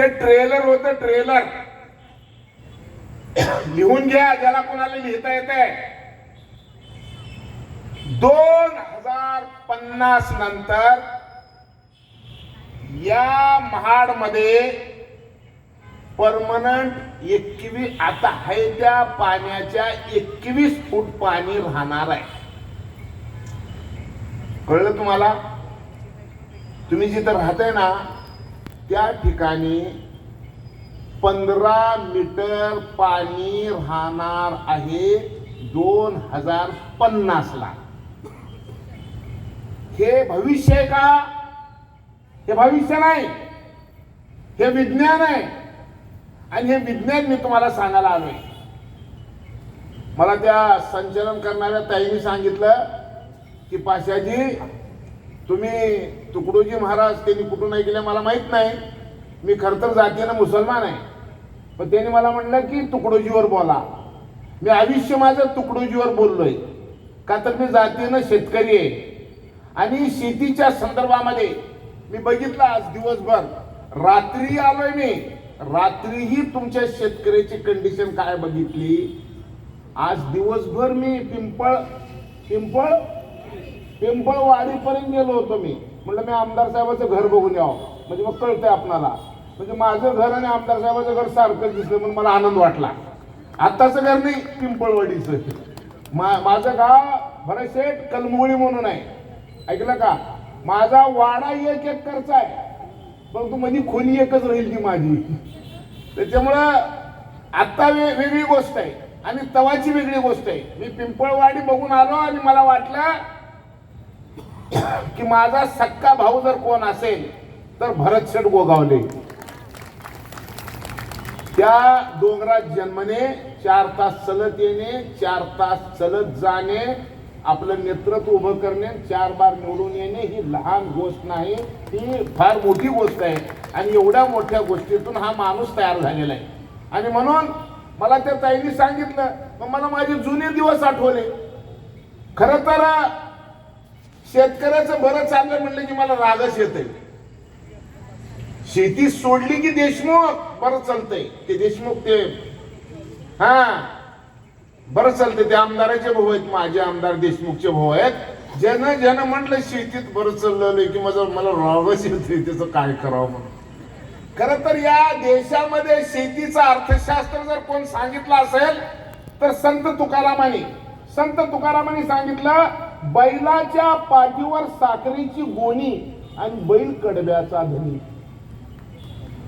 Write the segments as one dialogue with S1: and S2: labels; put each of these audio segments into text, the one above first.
S1: हे ट्रेलर होतं ट्रेलर लिहून घ्या ज्याला कोणाला लिहिता येत आहे दोन हजार पन्नास नंतर या महाडमध्ये परमनंट एकवीस आता आहे त्या पाण्याच्या एकवीस फूट पाणी राहणार आहे. कळलं तुम्हाला? तुम्ही जिथं राहताय ना त्या ठिकाणी पंधरा मीटर पाणी राहणार आहे दोन हजार पन्नासला हे भविष्य आहे का? हे भविष्य नाही. हे विज्ञान आहे. आणि हे विज्ञान मी तुम्हाला सांगायला आलोय. मला त्या संचलन करणाऱ्या ताईने सांगितलं की पाशाजी तुम्ही तुकडोजी महाराज त्यांनी कुठून ऐकले मला माहीत नाही. मी खरं तर जातीनं मुसलमान आहे. पण त्यांनी मला म्हणलं की तुकडोजीवर बोला. मी आयुष्य माझं तुकडोजीवर बोललोय. का तर मी जातीनं शेतकरी आहे. आणि शेतीच्या संदर्भामध्ये मी बघितलं आज दिवसभर रात्री आलोय मी. रात्रीही तुमच्या शेतकऱ्याची कंडिशन काय बघितली? आज दिवसभर मी पिंपळ पिंपळ पिंपळवाडीपर्यंत गेलो होतो मी. म्हटलं मी आमदार साहेबाचं घर बघून यावं. म्हणजे मग कळतंय आपणाला. म्हणजे माझं घर आणि आमदार साहेबाचं घर सारखं दिसलं म्हणून मला आनंद वाटला. आत्ताचं घर नाही पिंपळवाडीचं. मा माझं गाव भरशेठ कलमोळी म्हणून आहे. ऐकलं का? माझा वाडा एक एक आहे. परंतु माझी खोली एकच राहील ती माझी. त्याच्यामुळं आत्ता वे वेगळी गोष्ट आहे. आणि तवाची वेगळी गोष्ट आहे. मी पिंपळवाडी बघून आलो आणि मला वाटलं की माझा सक्का भाऊ जर कोण असेल तर भरत शेठ गोगावले. त्या डोंगरात जन्मने चार तास चलत येणे चार तास चलत जाणे आपलं नेतृत्व उभं करणे चार बार निवडून येणे ही लहान गोष्ट नाही ही फार मोठी गोष्ट आहे. आणि एवढ्या मोठ्या गोष्टीतून हा माणूस तयार झालेला आहे. आणि म्हणून मला त्या ताईने सांगितलं मग मला माझे जुने दिवस आठवले. खरं तर शेतकऱ्याचं बरं चाललं म्हणलं की मला रागच येते शेती सोडली की देशमुख बरं चालतंय. ते देशमुख ते हा. बरं चालतंय ते आमदाराचे भाऊ आहेत माझे आमदार देशमुखचे भाऊ आहेत. जन जन म्हटलं शेतीत बरं चाललं की माझं मला रागच येते त्याचं काय करावं म्हणून. खर तर या देशामध्ये शेतीचं अर्थशास्त्र जर कोण सांगितलं असेल तर संत तुकारामाने संत तुकारामाने सांगितलं बैलाच्या पाठीवर साखरेची गोणी आणि बैल कडब्याचा धनी.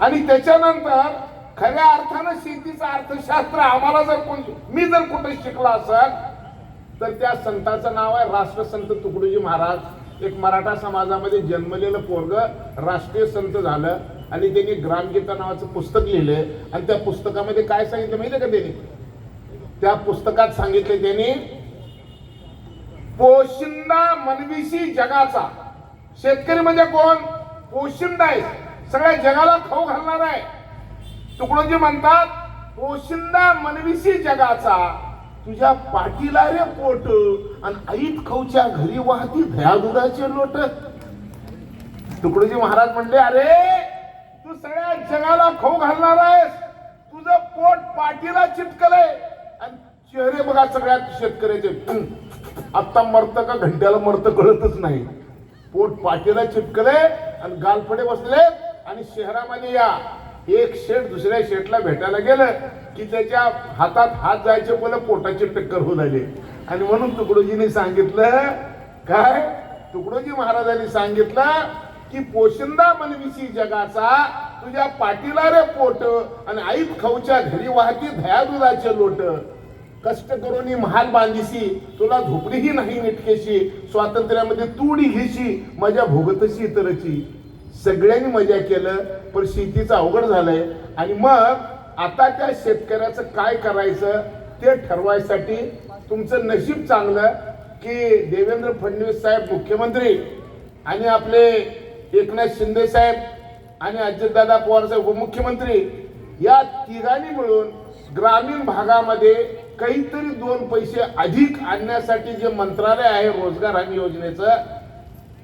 S1: आणि त्याच्यानंतर खऱ्या अर्थानं शेतीचं अर्थशास्त्र आम्हाला जर कोण मी जर कुठे शिकला असेल तर त्या संताचं नाव आहे राष्ट्रसंत तुकडोजी महाराज. एक मराठा समाजामध्ये जन्मलेलं पोरग राष्ट्रीय संत झालं आणि त्यांनी ग्रामगीता नावाचं पुस्तक लिहिलं आणि त्या पुस्तकामध्ये काय सांगितलं माहितीये का त्यांनी? त्या पुस्तकात सांगितले त्यांनी पोशिंदा मनविशी जगाचा. शेतकरी म्हणजे कोण? पोशिंदा आहे. सगळ्या जगाला खाऊ घालणार आहे. तुकडोजी म्हणतात पोशिंदा मनविशी जगाचा. तुझ्या पाठीला रे पोट आणि आईत खाऊच्या घरी वाहती भया दुधाचे लोट. तुकडोजी महाराज म्हणले अरे तू सगळ्या जगाला खाऊ घालणार आहेस. तुझं पोट पाठीला चिटकलंय. आणि चेहरे बघा सगळ्या शेतकऱ्याचे. आत्ता मरत का घंट्याला मरत कळतच नाही. पोट पाठीला चिपकले आणि गालफडे बसले आणि शहरामध्ये या. एक शेट दुसऱ्या शेटला भेटायला गेलं की त्याच्या हातात हात जायचे पण पोटाची टक्कर होऊ लागले. आणि म्हणून तुकडोजीने सांगितलं काय? तुकडोजी महाराजांनी सांगितलं की पोशिंदा मनविशी जगाचा तुझ्या पाठीला रे पोट आणि आईत खाऊच्या घरी वाहती धया दुधाचे लोट. कष्ट करून महाल बांधीशी तुला झोपडीही नाही निटकेशी स्वातंत्र्यामध्ये तुडी घेशी मजा भोगतशी इतरची. सगळ्यांनी मजा केलं पण शेतीचं अवघड झालंय. आणि मग आता त्या शेतकऱ्याचं काय करायचं ते ठरवायसाठी तुमचं नशीब चांगलं की देवेंद्र फडणवीस साहेब मुख्यमंत्री आणि आपले एकनाथ शिंदे साहेब आणि अजितदादा पवार साहेब उपमुख्यमंत्री या तिघांनी मिळून ग्रामीण भागामध्ये काहीतरी दोन पैसे अधिक आणण्यासाठी जे मंत्रालय आहे रोजगार हमी योजनेचं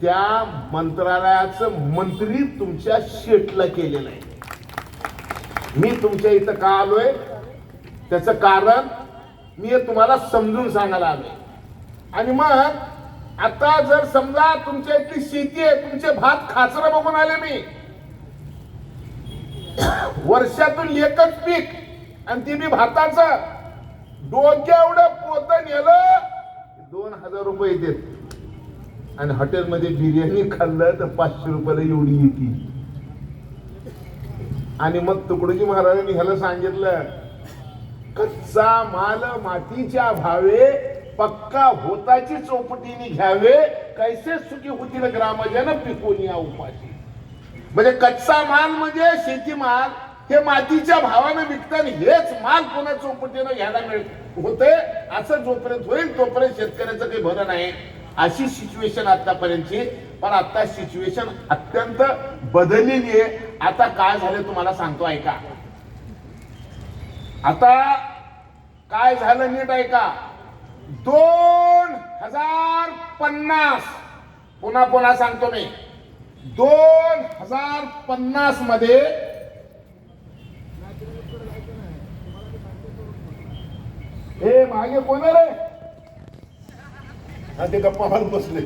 S1: त्या मंत्रालयाचं मंत्री तुमच्या शेटला केलेलं आहे. मी तुमच्या इथं का आलोय? त्याचं कारण मी हे तुम्हाला समजून सांगायला आलोय. आणि मग आता जर समजा तुमच्या इथली शेती आहे तुमचे भात खाचरं बघून आले मी. वर्षातून एकच पीक आणि ती बी भाताचं डोक्या एवढं पोत नेलं दोन हजार रुपये देत. आणि हॉटेलमध्ये बिर्याणी खाल्लं तर पाचशे रुपयाला एवढी येते. आणि मग तुकडोजी महाराजांनी ह्याला सांगितलं कच्चा माल मातीच्या भावे पक्का होताची चौपटीने घ्यावे. कैसे सुखी होतील ग्रामजन पिकून या उपाशी. म्हणजे कच्चा माल म्हणजे शेतीमाल. हे मातीच्या भावानं विकतात हेच माल पुन्हा चौपटीनं घ्यायला मिळत होते असं जोपर्यंत होईल तोपर्यंत शेतकऱ्याचं काही भलं नाही. अशी सिच्युएशन आतापर्यंतची. पण आता सिच्युएशन अत्यंत बदललेली आहे. आता काय झालं तुम्हाला सांगतो ऐका. आता काय झालं नीट ऐका. दोन हजार पन्नास. पुन्हा पुन्हा सांगतो मी. दोन हजार पन्नासमध्ये हे मागे कोण रे? हा ते गप्पा मारून बसले.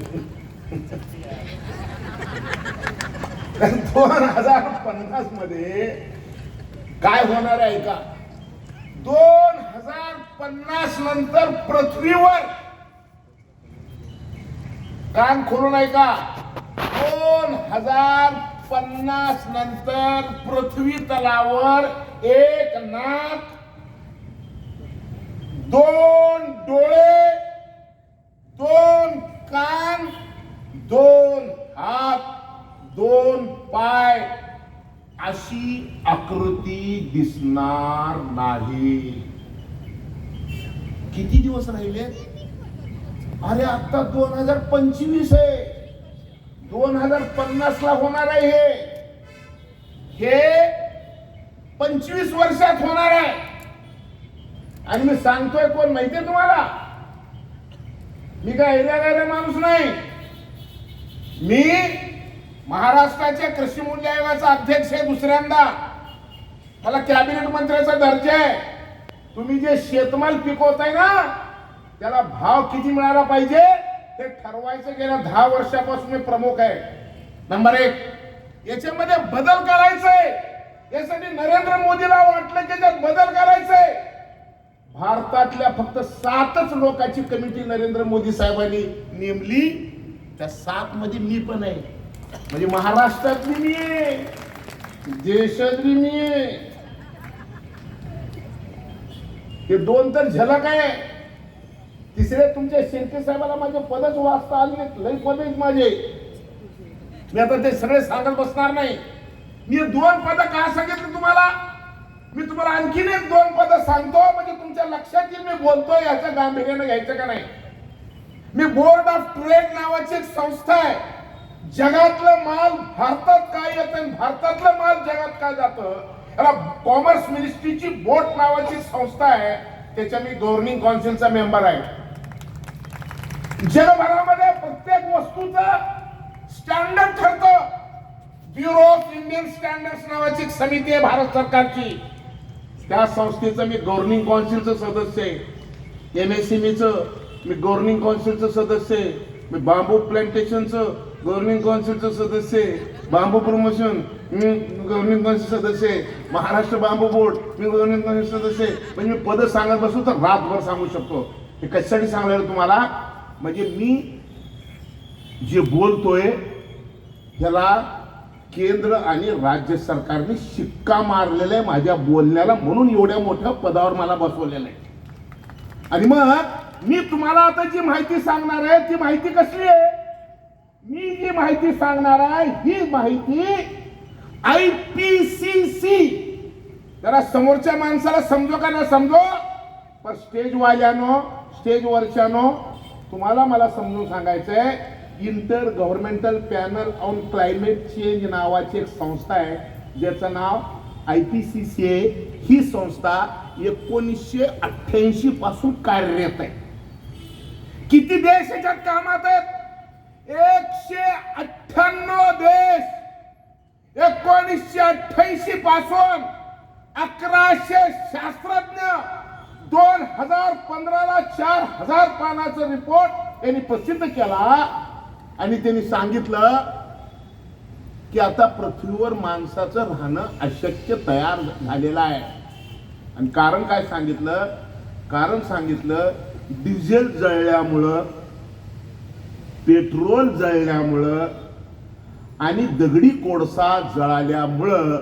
S1: दोन हजार पन्नासमध्ये काय होणार आहे का? दोन हजार पन्नास नंतर पृथ्वीवर कान खोलून ऐका दोन हजार पन्नास नंतर पृथ्वी तलावर एक नाक दोन डोळे दोन कान दोन हात दोन पाय. अशी आकृती दिसणार नाही. किती दिवस राहिले? अरे आता दोन हजार पंचवीस आहे. दोन हजार पन्नास ला होणार आहे हे. हे पंचवीस वर्षात होणार आहे. आणि मी सांगतोय कोण माहितीये तुम्हाला? मी काय एरिया माणूस नाही. मी महाराष्ट्राच्या कृषी मूल्य आयोगाचा अध्यक्ष आहे दुसऱ्यांदा. मला कॅबिनेट मंत्र्याचा दर्जा आहे. तुम्ही जे शेतमाल पिकवताय ना त्याला भाव किती मिळाला पाहिजे ते ठरवायचं गेल्या दहा वर्षापासून मी प्रमुख आहे. नंबर एक याच्यामध्ये बदल करायचंय. यासाठी नरेंद्र मोदीला वाटलं की त्यात बदल करायचंय. भारतातल्या फक्त सातच लोकांची कमिटी नरेंद्र मोदी साहेबांनी नेमली. त्या सात मध्ये मी पण आहे. म्हणजे महाराष्ट्रातली मी आहे. देशातली मी आहे. हे दोन तर झलक आहे. तिसरे तुमच्या शिर्के साहेबाला माझे पदच वाचता आले लय लई पद माझे. मी आता ते सगळे सांगत बसणार नाही. मी दोन पद का सांगितले तुम्हाला? मी तुम्हाला आणखीन एक दोन पद सांगतो. म्हणजे तुमच्या लक्षात येईल मी बोलतोय याच्या गांभीर्यानं घ्यायचं का नाही? मी बोर्ड ऑफ ट्रेड नावाची एक संस्था आहे. जगातलं माल भारतात काय येतं आणि भारतातलं माल जगात काय जातं? याला कॉमर्स मिनिस्ट्रीची बोट नावाची संस्था आहे. त्याच्या मी गव्हर्निंग काउन्सिलचा मेंबर आहे. जगभरामध्ये प्रत्येक वस्तूचं स्टँडर्ड ठरतं. ब्युरो ऑफ इंडियन स्टँडर्ड नावाची समिती आहे भारत सरकारची. त्या संस्थेचं मी गव्हर्निंग काउन्सिलचं सदस्य आहे. एम एस मी गव्हर्निंग काउन्सिलचं सदस्य आहे. मी बांबू प्लांटेशनचं गव्हर्निंग काउन्सिलचं सदस्य आहे. बांबू प्रमोशन मी गव्हर्निंग काउन्सिल सदस्य आहे. महाराष्ट्र बांबू बोर्ड मी गव्हर्निंग काउन्सिल सदस्य आहे. म्हणजे मी पदं सांगत बसू तर रातभर सांगू शकतो. हे कशासाठी सांगलं तुम्हाला? म्हणजे मी जे बोलतोय ह्याला केंद्र आणि राज्य सरकारने शिक्का मारलेला आहे माझ्या बोलण्याला. म्हणून एवढ्या मोठ्या पदावर मला बसवलेलं आहे. आणि मग मी तुम्हाला आता जी माहिती सांगणार आहे ती माहिती कसली आहे? मी जी माहिती सांगणार आहे ही माहिती आय पी सी सी जरा समोरच्या माणसाला समजो का ना समजो? पण स्टेजवाल्यानो स्टेज वरच्यानो तुम्हाला मला समजून सांगायचंय intergovernmental panel on climate change नावाची एक संस्था आहे. ज्याचं नाव आय पी सी सी आहे ही संस्था एकोणीसशे अठ्ठ्याऐंशी पासून कार्यरत आहे. किती देश याच्यात कामात आहेत? एकशे अठ्ठ्याण्णव देश. एकोणीसशे अठ्ठ्याऐंशी पासून अकराशे शास्त्रज्ञ दोन हजार पंधराला चार हजार पानाचा रिपोर्ट यांनी प्रसिद्ध केला. आणि त्यांनी सांगितलं की आता पृथ्वीवर माणसाचं राहणं अशक्य तयार झालेलं आहे. आणि कारण काय सांगितलं? कारण सांगितलं डिझेल जळल्यामुळं पेट्रोल जळल्यामुळं आणि दगडी कोळसा जळाल्यामुळं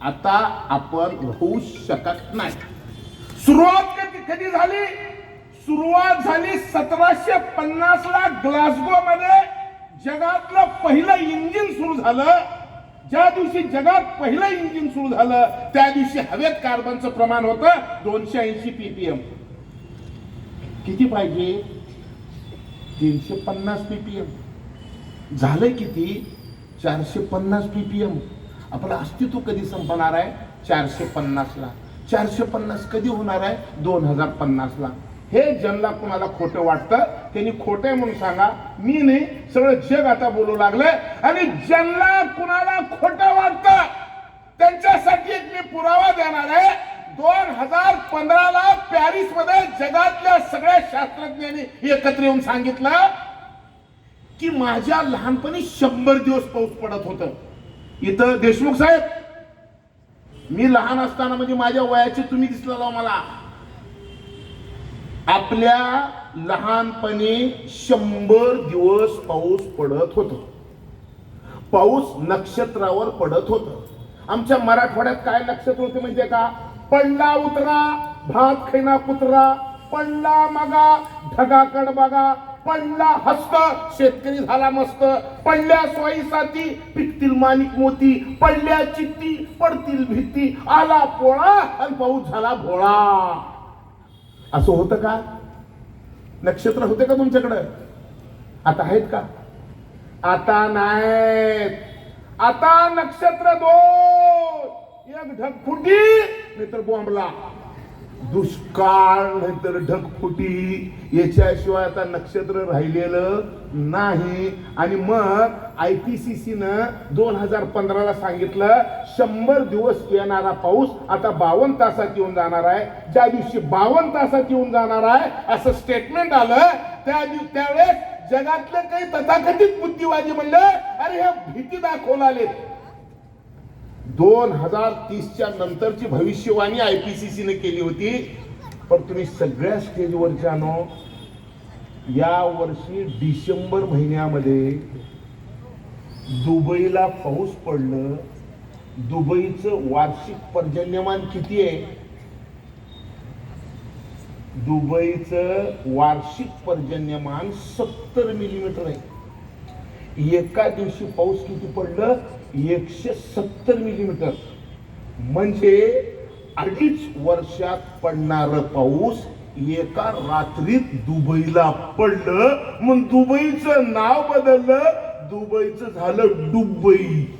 S1: आता आपण होऊ शकत नाही. सुरुवात कधी झाली? सुरुवात झाली सतराशे पन्नास ला ग्लासगो मध्ये. जगातलं पहिलं इंजिन सुरू झालं. ज्या दिवशी जगात पहिलं इंजिन सुरू झालं त्या दिवशी हवेत कार्बनचं प्रमाण होतं दोनशे ऐंशी पीपीएम. किती पाहिजे? तीनशे पन्नास पीपीएम. झालंय किती? चारशे पन्नास पीपीएम. आपलं अस्तित्व कधी संपणार आहे? चारशे पन्नास ला चारशे पन्नास कधी होणार आहे? दोन हजार पन्नास ला हे ज्यांना कुणाला खोटं वाटतं? त्यांनी खोटं म्हणून सांगा. मी नाही सगळं जग आता बोलू लागलंय आणि ज्यांना कुणाला खोटं वाटतं? त्यांच्यासाठी एक मी पुरावा देणार आहे. दोन हजार पंधराला पॅरिसमध्ये जगातल्या सगळ्या शास्त्रज्ञांनी एकत्र येऊन सांगितलं की माझ्या लहानपणी शंभर दिवस पाऊस पडत होत. इथं देशमुख साहेब मी लहान असताना म्हणजे माझ्या वयाचे तुम्ही दिसलेला हो मला. आपल्या लहानपणी शंभर दिवस पाऊस पडत होत. पाऊस नक्षत्रावर पडत होत. आमच्या मराठवाड्यात काय लक्षात होते म्हणजे का? पडला उतरा भात खेना कुत्रा पडला मगा ढगाकड बघा पडला हस्त शेतकरी झाला मस्त. पडल्या स्वाई साथी पिकतील माणिक मोती पडल्या चित्ती पडतील भीती आला पोळा आणि पाऊस झाला भोळा. असं होतं का? नक्षत्र होते का तुमच्याकडं? आता आहेत का? आता नाहीत. आता नक्षत्र दोन. एक ढगफुटी नाहीतर बॉम्बला. दुष्काळ नाहीतर ढगफुटी याच्याशिवाय आता नक्षत्र राहिलेलं नाही. आणि मग आय पी सी सीनं दोन हजार पंधराला सांगितलं शंभर दिवस येणारा पाऊस आता बावन्न तासात येऊन जाणार आहे. ज्या दिवशी बावन्न तासात येऊन जाणार आहे असं स्टेटमेंट आलं. त्या दिवशी त्यावेळेस जगातलं काही तथाकथित बुद्धिवादी म्हणलं अरे हे भीती दाखवून आलेत. दोन हजार तीसच्या नंतरची भविष्यवाणी आय पी सी सीने केली होती. पण तुम्ही सगळ्या स्टेजवरच्या नो या वर्षी डिसेंबर महिन्यामध्ये दुबईला पाऊस पडलं. दुबईचं वार्षिक पर्जन्यमान किती आहे? दुबईचं वार्षिक पर्जन्यमान सत्तर मिलीमीटर आहे. एका दिवशी पाऊस किती पडलं? एकशे सत्तर मिलीमीटर म्हणजे अडीच वर्षात पडणार पाऊस एका रात्रीत दुबईला पडलं. मग दुबईचं नाव बदललं. दुबईचं झालं दुबई